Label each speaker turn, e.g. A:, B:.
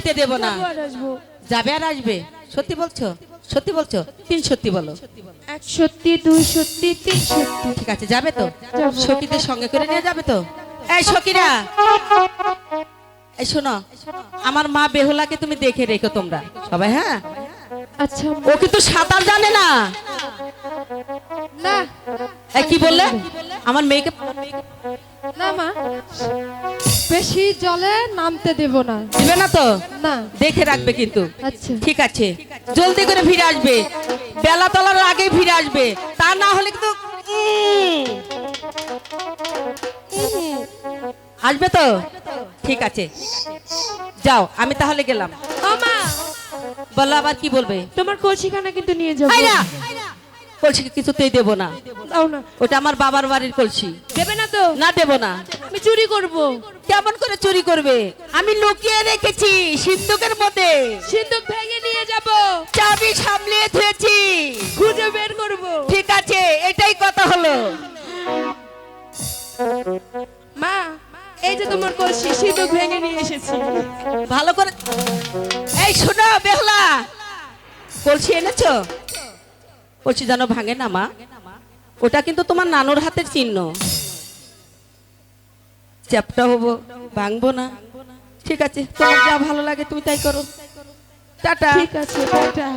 A: যেতে দেবো না।
B: যাবে আর আসবে।
A: সত্যি বলছো? সত্যি বলছো? তিন সত্যি বলো।
B: এক সত্যি দুই সত্যি তিন সত্যি।
A: ঠিক আছে যাবে তো? সখীদের সঙ্গে করে নিয়ে যাবে তো? এই সখীরা! এই শোনো আমার মা বেহুলাকে তুমি দেখে রেখো তোমরা। সবাই হ্যাঁ?
B: আচ্ছা
A: ও কিন্তু সাঁতার জানে না।
B: না।
A: কি বললে? আমার মেয়েকে
B: না মা। বেশি জলে নামতে দেব না।
A: দিবে না তো?
B: না।
A: দেখে রাখবে কিন্তু।
B: আচ্ছা।
A: ঠিক আছে। জলদি করে ফিরে আসবে। বেলা তলার আগে ফিরে আসবে। তা না হলে কিন্তু আসবে তো? ঠিক আছে। যাও আমি তাহলে গেলাম। বলো আবার কি বলবে?
B: তোমার কলসিখানা কিন্তু নিয়ে যাব।
A: কলসি কিছুতেই দেবো না।
B: দাও না।
A: ওটা আমার বাবার বাড়ির কলসি।
B: দেবে না তো?
A: না দেবো না।
B: আমি চুরি করব।
A: কেমন করে চুরি করবে? আমি লুকিয়ে রেখেছি সিন্ধুকের মধ্যে।
B: সিন্ধুক ভেঙে নিয়ে যাব।
A: চাবি সামলিয়ে থুয়েছি
B: খুঁজে বের করব।
A: ঠিক আছে এটাই কথা হলো।
B: মা এই যে তোমার কলসি সিন্ধুক ভেঙে নিয়ে এসেছি।
A: ভালো করে এই শোনো বেহলা। কলসি এনেছো? কলসি যেন ভাঙে না, মা। ওটা কিন্তু তোমার নানুর হাতের চিহ্ন। চ্যাপটা হব, ভাঙবো না। ঠিক আছে, তোমার যা ভালো লাগে তুমি তাই করো। টাটা।
B: ঠিক আছে, টাটা।